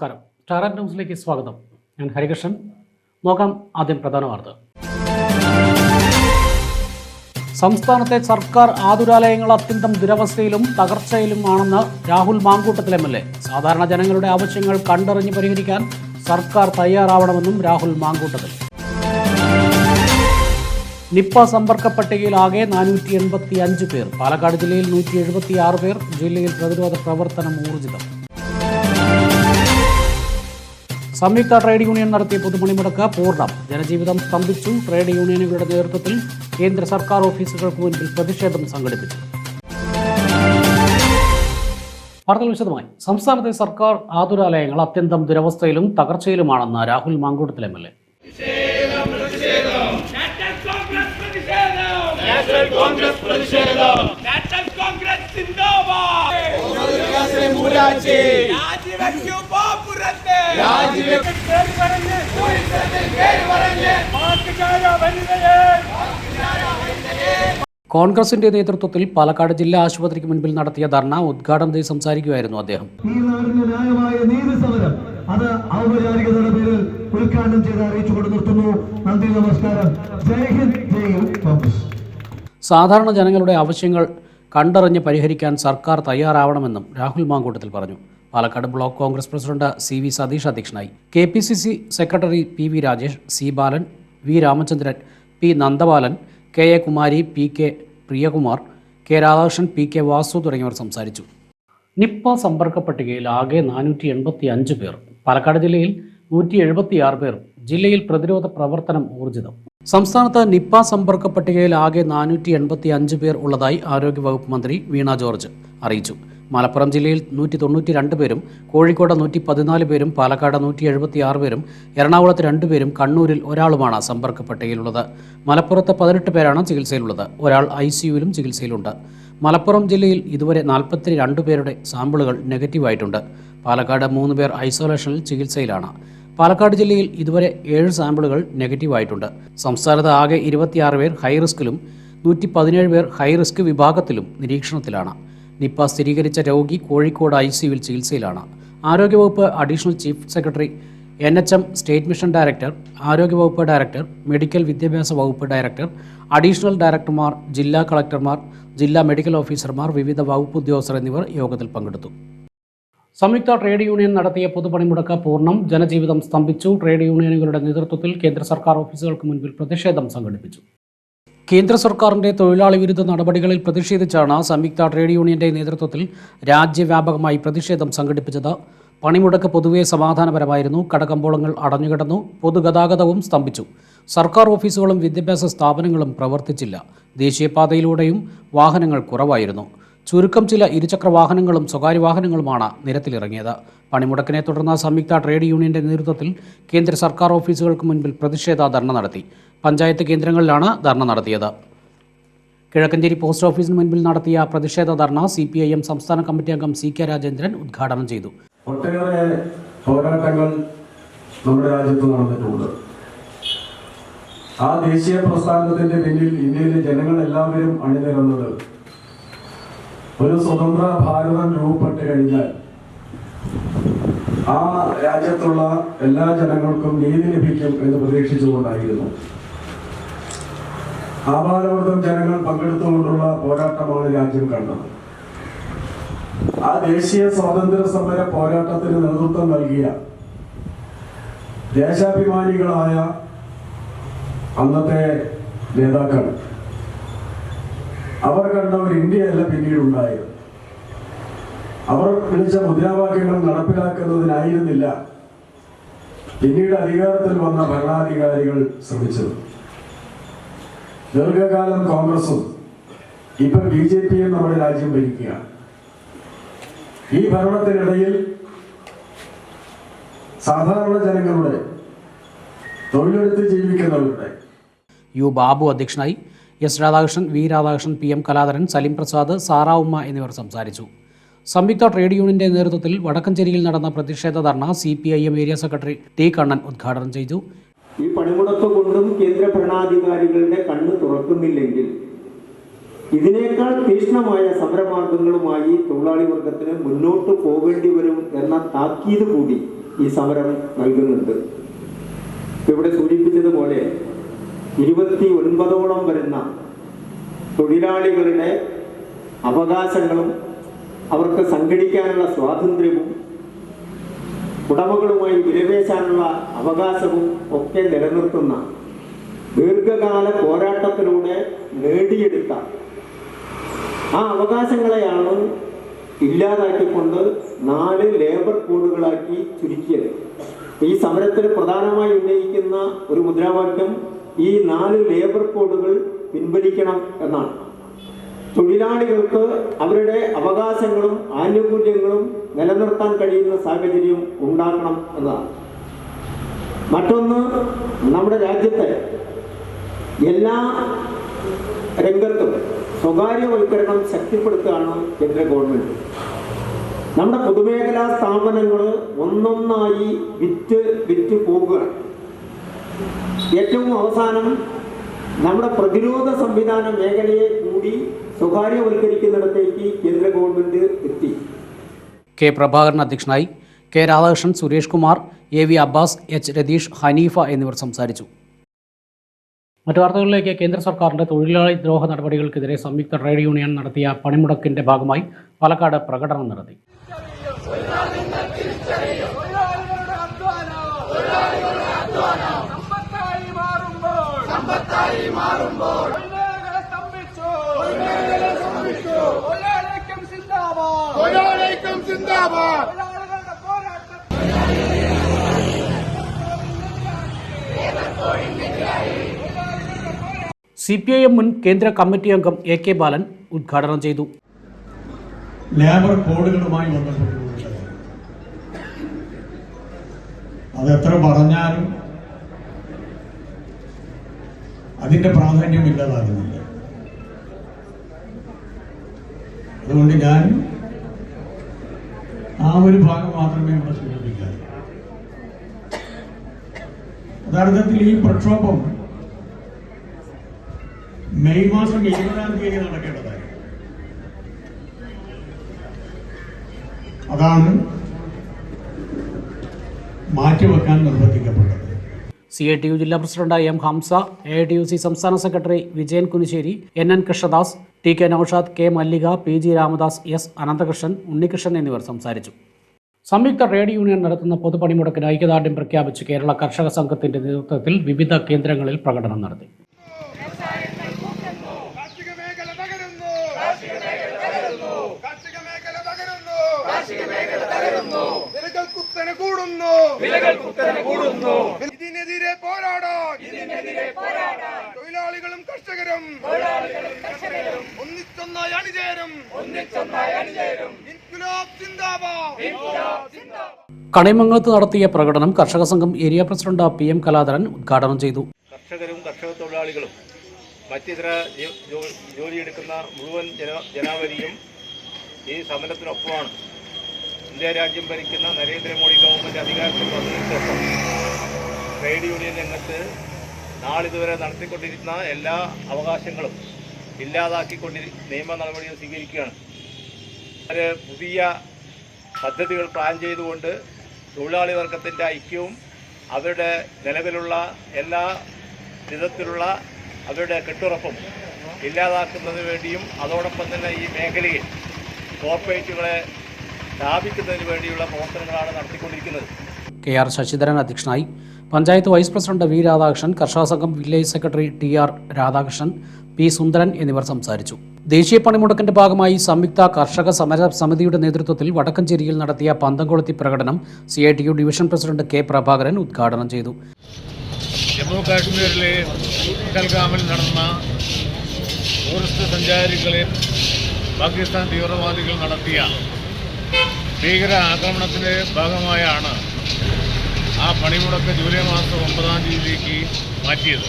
നമസ്കാരം. ടാറാൻ ന്യൂസിലേക്ക് സ്വാഗതം. ഞാൻ ഹരികൃഷ്ണൻ. നോക്കാം ആദ്യം പ്രധാന വാർത്ത. സംസ്ഥാനത്തെ സർക്കാർ ആതുരാലയങ്ങൾ അത്യന്തം ദുരവസ്ഥയിലും തകർച്ചയിലും ആണെന്ന് Rahul Mamkootathil M L A. സാധാരണ ജനങ്ങളുടെ ആവശ്യങ്ങൾ കണ്ടറിഞ്ഞ് പരിഹരിക്കാൻ സർക്കാർ തയ്യാറാവണമെന്നും രാഹുൽ മാങ്കൂട്ടത്തിൽ. നിപ്പ സമ്പർക്ക പട്ടികയിൽ ആകെ നാനൂറ്റി എൺപത്തി അഞ്ച് പേർ. പാലക്കാട് ജില്ലയിൽ നൂറ്റി എഴുപത്തി ആറ് പേർ. ജില്ലയിൽ പ്രതിരോധ പ്രവർത്തനം ഊർജിതം. സംയുക്ത ട്രേഡ് യൂണിയൻ നടത്തിയ പൊതുപണിമുടക്ക് പൂർണം. ജനജീവിതം സ്തംഭിച്ചു. ട്രേഡ് യൂണിയനുകളുടെ നേതൃത്വത്തിൽ കേന്ദ്ര സർക്കാർ ഓഫീസുകൾക്ക് മുൻപിൽ പ്രതിഷേധം സംഘടിപ്പിച്ചു. വാർത്തകൾ വിശദമായി. സംസ്ഥാനത്തെ സർക്കാർ ആതുരാലയങ്ങൾ അത്യന്തം ദുരവസ്ഥയിലും തകർച്ചയിലുമാണെന്ന് Rahul Mamkootathil M L A. National Congress പ്രതിഷേധം. കോൺഗ്രസ് കോൺഗ്രസിന്റെ നേതൃത്വത്തിൽ പാലക്കാട് ജില്ലാ ആശുപത്രിക്ക് മുൻപിൽ നടത്തിയ ധർണ ഉദ്ഘാടനം ചെയ്ത് സംസാരിക്കുകയായിരുന്നു അദ്ദേഹം. ഈ നാടിന് ന്യായമായ നീതി സമരം അത് ഔപചാരികതയുടെ പേരിൽ ഉദ്ഘാടനം ചെയ്ത് അറിയിച്ചുകൊണ്ട് നിർത്തുന്നു. നന്ദി നമസ്കാരം. ജയ് ഹിന്ദ് ജയ് കോൺഗ്രസ്. സാധാരണ ജനങ്ങളുടെ ആവശ്യങ്ങൾ കണ്ടറിഞ്ഞ് പരിഹരിക്കാൻ സർക്കാർ തയ്യാറാവണമെന്നും രാഹുൽ മാങ്കൂട്ടത്തിൽ പറഞ്ഞു. Palakkad block Congress president C V Satheesh അധ്യക്ഷനായി. K P C C secretary P V Rajesh C Balan V Ramachandran P Nandabalan K A Kumari P K Priyakumar K Radhakrishnan P K Vasu തുടങ്ങിയവർ സംസാരിച്ചു. Nipah സമ്പർക്ക പട്ടികയിൽ ആകെ നാനൂറ്റി എൺപത്തി അഞ്ച് പേർ. പാലക്കാട് ജില്ലയിൽ നൂറ്റി എഴുപത്തിയാറ് പേർ. ജില്ലയിൽ പ്രതിരോധ പ്രവർത്തനം ഊർജിതം. സംസ്ഥാനത്ത് നിപ്പ സമ്പർക്ക പട്ടികയിൽ ആകെ നാനൂറ്റി എൺപത്തി അഞ്ച് പേർ ഉള്ളതായി ആരോഗ്യവകുപ്പ് മന്ത്രി വീണ ജോർജ് അറിയിച്ചു. മലപ്പുറം ജില്ലയിൽ നൂറ്റി തൊണ്ണൂറ്റി രണ്ട് പേരും കോഴിക്കോട് നൂറ്റി പതിനാല് പേരും പാലക്കാട് നൂറ്റി എഴുപത്തി ആറ് പേരും എറണാകുളത്ത് രണ്ട് പേരും കണ്ണൂരിൽ ഒരാളുമാണ് സമ്പർക്ക പട്ടികയിലുള്ളത്. മലപ്പുറത്ത് പതിനെട്ട് പേരാണ് ചികിത്സയിലുള്ളത്. ഒരാൾ ഐ സിയുവിലും ചികിത്സയിലുണ്ട്. മലപ്പുറം ജില്ലയിൽ ഇതുവരെ നാൽപ്പത്തി രണ്ട് പേരുടെ സാമ്പിളുകൾ നെഗറ്റീവായിട്ടുണ്ട് പാലക്കാട് മൂന്ന് പേർ ഐസൊലേഷനിൽ ചികിത്സയിലാണ്. പാലക്കാട് ജില്ലയിൽ ഇതുവരെ ഏഴ് സാമ്പിളുകൾ നെഗറ്റീവായിട്ടുണ്ട് സംസ്ഥാനത്ത് ആകെ ഇരുപത്തിയാറ് പേർ ഹൈ റിസ്കിലും നൂറ്റി പതിനേഴ് പേർ ഹൈ റിസ്ക് വിഭാഗത്തിലും നിരീക്ഷണത്തിലാണ്. നിപ്പ സ്ഥിരീകരിച്ച രോഗി കോഴിക്കോട് ഐ സിയുവിൽ ചികിത്സയിലാണ്. ആരോഗ്യവകുപ്പ് additional chief secretary N H M state mission director ആരോഗ്യവകുപ്പ് ഡയറക്ടർ മെഡിക്കൽ വിദ്യാഭ്യാസ വകുപ്പ് ഡയറക്ടർ അഡീഷണൽ ഡയറക്ടർമാർ ജില്ലാ കളക്ടർമാർ ജില്ലാ മെഡിക്കൽ ഓഫീസർമാർ വിവിധ വകുപ്പ് ഉദ്യോഗസ്ഥർ എന്നിവർ യോഗത്തിൽ പങ്കെടുത്തു. സംയുക്ത ട്രേഡ് യൂണിയൻ നടത്തിയ പൊതുപണിമുടക്ക് പൂർണം ജനജീവിതം സ്തംഭിച്ചു. ട്രേഡ് യൂണിയനുകളുടെ നേതൃത്വത്തിൽ കേന്ദ്ര സർക്കാർ ഓഫീസുകൾക്ക് മുൻപിൽ പ്രതിഷേധം സംഘടിപ്പിച്ചു. കേന്ദ്ര സർക്കാരിന്റെ തൊഴിലാളി വിരുദ്ധ നടപടികളിൽ പ്രതിഷേധിച്ചാണ് സംയുക്ത ട്രേഡ് യൂണിയന്റെ നേതൃത്വത്തിൽ രാജ്യവ്യാപകമായി പ്രതിഷേധം സംഘടിപ്പിച്ചത്. പണിമുടക്ക് പൊതുവെ സമാധാനപരമായിരുന്നു. കടകമ്പോളങ്ങൾ അടഞ്ഞുകിടന്നു. പൊതുഗതാഗതവും സ്തംഭിച്ചു. സർക്കാർ ഓഫീസുകളും വിദ്യാഭ്യാസ സ്ഥാപനങ്ങളും പ്രവർത്തിച്ചില്ല. ദേശീയപാതയിലൂടെയും വാഹനങ്ങൾ കുറവായിരുന്നു. ചുരുക്കം ചില ഇരുചക്ര വാഹനങ്ങളും സ്വകാര്യ വാഹനങ്ങളുമാണ് നിരത്തിലിറങ്ങിയത്. പണിമുടക്കിനെ തുടർന്ന് സംയുക്ത ട്രേഡ് യൂണിയന്റെ നേതൃത്വത്തിൽ കേന്ദ്ര സർക്കാർ ഓഫീസുകൾക്ക് മുൻപിൽ പ്രതിഷേധ ധർണ നടത്തി. പഞ്ചായത്ത് കേന്ദ്രങ്ങളിലാണ് ധർണ നടത്തിയത്. കിഴക്കഞ്ചേരി പോസ്റ്റ് ഓഫീസിന് മുൻപിൽ നടത്തിയ പ്രതിഷേധ ധർണ സി സംസ്ഥാന കമ്മിറ്റി അംഗം സി കെ രാജേന്ദ്രൻ ഉദ്ഘാടനം ചെയ്തു. ഒട്ടേറെ പോരാട്ടങ്ങൾ നമ്മുടെ രാജ്യത്ത് നടന്നിട്ടുണ്ട്. ആ ദേശീയ പ്രസ്ഥാനത്തിന്റെ പിന്നിൽ ഇന്ത്യയിലെ ജനങ്ങൾ എല്ലാവരും അണിനിരന്നത് ഒരു സ്വതന്ത്ര ഭാരതം രൂപപ്പെട്ട് കഴിഞ്ഞാൽ ആ രാജ്യത്തുള്ള എല്ലാ ജനങ്ങൾക്കും നീതി ലഭിക്കും എന്ന് പ്രതീക്ഷിച്ചുകൊണ്ടായിരുന്നു. ആപാലവർദ്ധം ജനങ്ങൾ പങ്കെടുത്തുകൊണ്ടുള്ള പോരാട്ടമാണ് രാജ്യം കണ്ടത്. ആ ദേശീയ സ്വാതന്ത്ര്യ സമര പോരാട്ടത്തിന് നേതൃത്വം നൽകിയ ദേശാഭിമാനികളായ അന്നത്തെ നേതാക്കൾ. അവർ കണ്ട ഒരു ഇന്ത്യയല്ല പിന്നീട് ഉണ്ടായത് അവർ വിളിച്ച മുദ്രാവാക്യങ്ങൾ നടപ്പിലാക്കുന്നതിനായിരുന്നില്ല പിന്നീട് അധികാരത്തിൽ വന്ന ഭരണാധികാരികൾ ശ്രമിച്ചത്. ദീർഘകാലം കോൺഗ്രസും ഇപ്പൊ ബി ജെ പിയും നമ്മുടെ രാജ്യം ഭരിക്കുകയാണ്. ഈ ഭരണത്തിനിടയിൽ സാധാരണ ജനങ്ങളുടെ തൊഴിലെടുത്ത് ജീവിക്കുന്നവരുടെ യു ബാബു അധ്യക്ഷനായി S Radhakrishnan V Radhakrishnan P M Kaladharan Salim Prasad Sara Umma എന്നിവർ സംസാരിച്ചു. സംയുക്ത ട്രേഡ് യൂണിയന്റെ നേതൃത്വത്തിൽ വടക്കഞ്ചേരിയിൽ നടന്ന പ്രതിഷേധ ധർണ C P I M area secretary T Kannan ഉദ്ഘാടനം ചെയ്തു. ഈ പണിമുടക്ക് കൊണ്ടും കേന്ദ്ര ഭരണാധികാരികളുടെ കണ്ണ് തുറക്കുന്നില്ലെങ്കിൽ ഇതിനേക്കാൾ തീക്ഷ്ണമായ സമരമാർഗങ്ങളുമായി തൊഴിലാളി വർഗത്തിന് മുന്നോട്ട് പോകേണ്ടി വരും എന്ന താക്കീത് കൂടി ഈ സമരം നൽകുന്നുണ്ട്. ഇവിടെ സൂചിപ്പിച്ചതുപോലെ ഇരുപത്തി ഒൻപതോളം വരുന്ന തൊഴിലാളികളുടെ അവകാശങ്ങളും അവർക്ക് സംഘടിക്കാനുള്ള സ്വാതന്ത്ര്യവും ഉടമകളുമായി വിലപേശാനുള്ള അവകാശവും ഒക്കെ നിലനിർത്തുന്ന ദീർഘകാല പോരാട്ടത്തിലൂടെ നേടിയെടുത്ത ആ അവകാശങ്ങളെയാണ് ഇല്ലാതാക്കിക്കൊണ്ട് നാല് ലേബർ കോഡുകളാക്കി ചുരുക്കിയത്. ഈ സമരത്തിൽ പ്രധാനമായി ഉന്നയിക്കുന്ന ഒരു മുദ്രാവാക്യം ഈ നാല് ലേബർ കോഡുകൾ പിൻവലിക്കണം എന്നാണ്. തൊഴിലാളികൾക്ക് അവരുടെ അവകാശങ്ങളും ആനുകൂല്യങ്ങളും നിലനിർത്താൻ കഴിയുന്ന സാഹചര്യം ഉണ്ടാക്കണം എന്നതാണ്. മറ്റൊന്ന് നമ്മുടെ രാജ്യത്തെ എല്ലാ രംഗത്തും സ്വകാര്യവൽക്കരണം ശക്തിപ്പെടുത്തുകയാണ് കേന്ദ്ര ഗവൺമെന്റ്. നമ്മുടെ പൊതുമേഖലാ സ്ഥാപനങ്ങൾ ഒന്നൊന്നായി വിറ്റ് വിറ്റ് പോകുകയാണ്. ഏറ്റവും അവസാനം നമ്മുടെ പ്രതിരോധ സംവിധാന മേഖലയെ കൂടി സ്വകാര്യവൽക്കരിക്കുന്നിടത്തേക്ക് കേന്ദ്ര ഗവൺമെന്റ് എത്തി. കെ പ്രഭാകരൻ അധ്യക്ഷനായി K Radhakrishnan Suresh Kumar A V Abbas H Ratheesh Haneefa എന്നിവർ സംസാരിച്ചു. മറ്റു വാർത്തകളിലേക്ക് കേന്ദ്ര സർക്കാരിന്റെ തൊഴിലാളി ദ്രോഹ നടപടികൾക്കെതിരെ സംയുക്ത ട്രേഡ് യൂണിയൻ നടത്തിയ പണിമുടക്കിന്റെ ഭാഗമായി പാലക്കാട് പ്രകടനം നടത്തി. തൊഴിലാളികളുടെ സി പി ഐ എം മുൻ കേന്ദ്ര കമ്മിറ്റി അംഗം എ കെ ബാലൻ ഉദ്ഘാടനം ചെയ്തു. ലേബർ കോഡുകളുമായി ബന്ധപ്പെട്ടുള്ളത് അതെത്ര പറഞ്ഞാലും അതിന്റെ പ്രാധാന്യം ഇല്ലാതാകുന്നില്ല. അതുകൊണ്ട് ഞാൻ ആ ഒരു ഭാഗം മാത്രമേ ഇവിടെ സൂചിപ്പിക്കാറ് യഥാർത്ഥത്തിൽ ഈ പ്രക്ഷോഭം മെയ് മാസം ഇരുപതാം തീയതി നടക്കേണ്ടതായി. അതാണ് മാറ്റിവെക്കാൻ നിർബന്ധിക്കപ്പെട്ടത്. സി ഐ ടി യു ജില്ലാ president M Hamza A I T U C സംസ്ഥാന secretary Vijayan Kunissery N N Krishnadas T K Noushad K Mallika P G Ramadas S Ananthakrishnan Unnikrishnan എന്നിവർ സംസാരിച്ചു. സംയുക്ത ട്രേഡ് യൂണിയൻ നടത്തുന്ന പൊതുപണിമുടക്കിന് ഐക്യദാർഢ്യം പ്രഖ്യാപിച്ച് കേരള കർഷക സംഘത്തിന്റെ നേതൃത്വത്തിൽ വിവിധ കേന്ദ്രങ്ങളിൽ പ്രകടനം നടത്തി കാർഷിക മേഖല തകരുന്നു കാർഷിക മേഖല തകരുന്നു കാർഷിക മേഖല തകരുന്നു കാർഷിക മേഖല തകരുന്നു വിലകൾ കുത്തനെ കൂടുന്നു വിലകൾ കുത്തനെ കൂടുന്നു ഇതിനെതിരെ പോരാടാ ഇതിനെതിരെ തൊഴിലാളികളും കർഷകരും. ഒന്നിച്ചൊന്നായി അണിചേരും. ഒന്നിച്ചൊന്നായി അണിചേരും. ഇൻകുലാബ് സിന്ദാബാദ് ഇൻകുലാബ് സിന്ദാബാദ് കണിമംഗലത്ത് നടത്തിയ പ്രകടനം കർഷക സംഘം area president P M Kaladharan ഉദ്ഘാടനം ചെയ്തു. കർഷകരും കർഷക തൊഴിലാളികളും മറ്റിതര ജോലിയെടുക്കുന്ന മുഴുവൻ ജന ജനാവലിയും ഈ സമരത്തിനൊപ്പമാണ്. ഇന്ത്യ രാജ്യം ഭരിക്കുന്ന നരേന്ദ്രമോദി ഗവൺമെന്റ് അധികാരത്തിൽ വന്നതിന് ശേഷം ട്രേഡ് യൂണിയൻ രംഗത്ത് നാളിതുവരെ നടത്തിക്കൊണ്ടിരുന്ന എല്ലാ അവകാശങ്ങളും ഇല്ലാതാക്കിക്കൊണ്ടി നിയമ നടപടികൾ സ്വീകരിക്കുകയാണ്. അത് പുതിയ പദ്ധതികൾ പ്ലാൻ ചെയ്തുകൊണ്ട് തൊഴിലാളി വർഗത്തിന്റെ ഐക്യവും അവരുടെ നിലവിലുള്ള എല്ലാ വിധത്തിലുള്ള അവരുടെ കെട്ടുറപ്പും ഇല്ലാതാക്കുന്നതിന് വേണ്ടിയും അതോടൊപ്പം തന്നെ ഈ മേഖലയിൽ കോർപ്പറേറ്റുകളെ സ്ഥാപിക്കുന്നതിന് വേണ്ടിയുള്ള പ്രവർത്തനങ്ങളാണ് നടത്തിക്കൊണ്ടിരിക്കുന്നത്. കെ ആർ ശശിധരൻ അധ്യക്ഷനായി. Panchayat vice president V Radhakrishnan കർഷക സംഘം village secretary T R Radhakrishnan P Sundaran എന്നിവർ സംസാരിച്ചു. ദേശീയ പണിമുടക്കിന്റെ ഭാഗമായി സംയുക്ത കർഷക സമര സമിതിയുടെ നേതൃത്വത്തിൽ വടക്കഞ്ചേരിയിൽ നടത്തിയ പന്തംകൊളുത്തി പ്രകടനം C I T U division president K Prabhakaran ഉദ്ഘാടനം ചെയ്തു. ജമ്മു കാശ്മീരിലെ പഹൽഗാമിൽ നടന്ന ടൂറിസ്റ്റ് സഞ്ചാരികളെ പാകിസ്ഥാൻ തീവ്രവാദികൾ നടത്തിയ ഭീകര ആക്രമണത്തിന്റെ ഭാഗമായാണ് ആ പണിമുടക്ക് ജൂലൈ മാസം ഒമ്പതാം തീയതിയിലേക്ക് മാറ്റിയത്.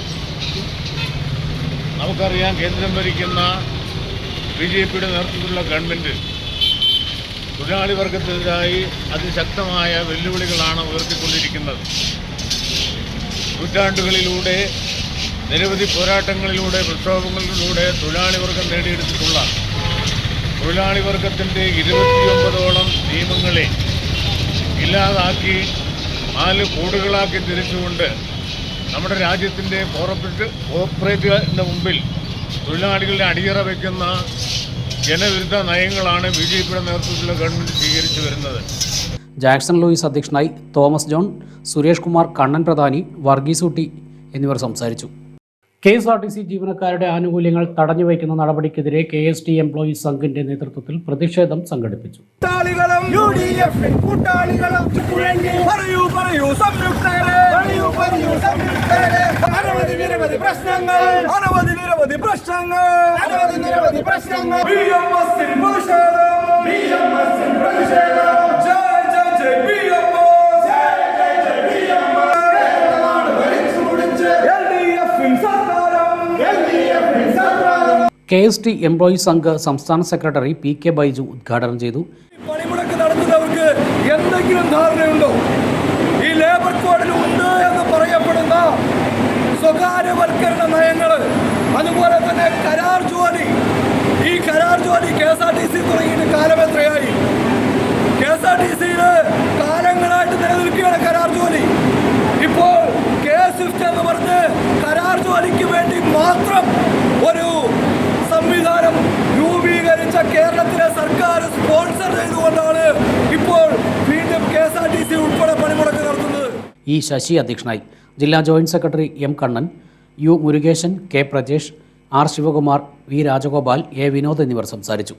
നമുക്കറിയാം കേന്ദ്രം ഭരിക്കുന്ന ബി ജെ പിയുടെ നേതൃത്വത്തിലുള്ള ഗവൺമെന്റ് തൊഴിലാളി വർഗത്തിനെതിരായി അതിശക്തമായ വെല്ലുവിളികളാണ് ഉയർത്തിക്കൊണ്ടിരിക്കുന്നത്. നൂറ്റാണ്ടുകളിലൂടെ നിരവധി പോരാട്ടങ്ങളിലൂടെ പ്രക്ഷോഭങ്ങളിലൂടെ തൊഴിലാളി വർഗം നേടിയെടുത്തിട്ടുള്ള തൊഴിലാളി വർഗത്തിന്റെ ഇരുപത്തിയൊമ്പതോളം നിയമങ്ങളെ ഇല്ലാതാക്കി നാല് കോടുകളാക്കി തിരിച്ചുകൊണ്ട് നമ്മുടെ രാജ്യത്തിന്റെ കോർപ്പറേറ്റ് കോർപ്പറേറ്റുകളുടെ മുമ്പിൽ തൊഴിലാളികളുടെ അടിയറ വയ്ക്കുന്ന ജനവിരുദ്ധ നയങ്ങളാണ് ബി ജെ പിയുടെ നേതൃത്വത്തിലുള്ള ഗവൺമെന്റ് സ്വീകരിച്ചു വരുന്നത്. ജാക്സൺ ലൂയിസ് അധ്യക്ഷനായി തോമസ് ജോൺ സുരേഷ് കുമാർ കണ്ണൻ പ്രധാനി വർഗീസ് ഊട്ടി എന്നിവർ സംസാരിച്ചു. K S R T C ജീവനക്കാരുടെ ആനുകൂല്യങ്ങൾ തടഞ്ഞു വയ്ക്കുന്ന നടപടിക്കെതിരെ കെ എസ് ടി എംപ്ലോയീസ് സംഘിന്റെ നേതൃത്വത്തിൽ പ്രതിഷേധം സംഘടിപ്പിച്ചു. പ്രശ്നങ്ങൾ അനവധി നിരവധി പ്രശ്നങ്ങൾ അനവധി നിരവധി പ്രശ്നങ്ങൾ. പ്രതിഷേധം പ്രതിഷേധം. ജയ് ജയ് ജയ് K S T employees Sangh സംസ്ഥാന സെക്രട്ടറി പി കെ ബൈജു ഉദ്ഘാടനം ചെയ്തു. പണിമുടക്ക് നടത്തുന്നവർക്ക് എന്തെങ്കിലും ധാരണയുണ്ടോ? ഈ ലേബർ കോഡിൽ ഉണ്ട് എന്ന് പറയപ്പെടുന്ന സ്വകാര്യവൽക്കരണ നയങ്ങൾ അതുപോലെ തന്നെ കരാർ ജോലി. ഈ കരാർ ജോലി K S R T C തുടങ്ങിയിട്ട് കാലം എത്രയായി? കെ എസ് ആർ ടി സിയിൽ കാലങ്ങളായിട്ട് നിലനിൽക്കുകയാണ് കരാർ ജോലി. ഇപ്പോൾ കെ സ്വിഫ്റ്റ് എന്ന് പറഞ്ഞ് കരാർ ജോലിക്ക് വേണ്ടി മാത്രം ഒരു സംവിധാനം രൂപീകരിച്ച കേരളത്തിലെ സർക്കാർ സ്പോൺസർ ചെയ്തുകൊണ്ടാണ് ഇപ്പോൾ വീണ്ടും K S R T C ഉൾപ്പെടെ പണിമുടക്ക് നടത്തുന്നത്. ഇ ശശി അധ്യക്ഷനായി ജില്ലാ joint secretary M Kannan U Murukesan K Prajesh R Sivakumar V Rajagopal A Vinod എന്നിവർ സംസാരിച്ചു.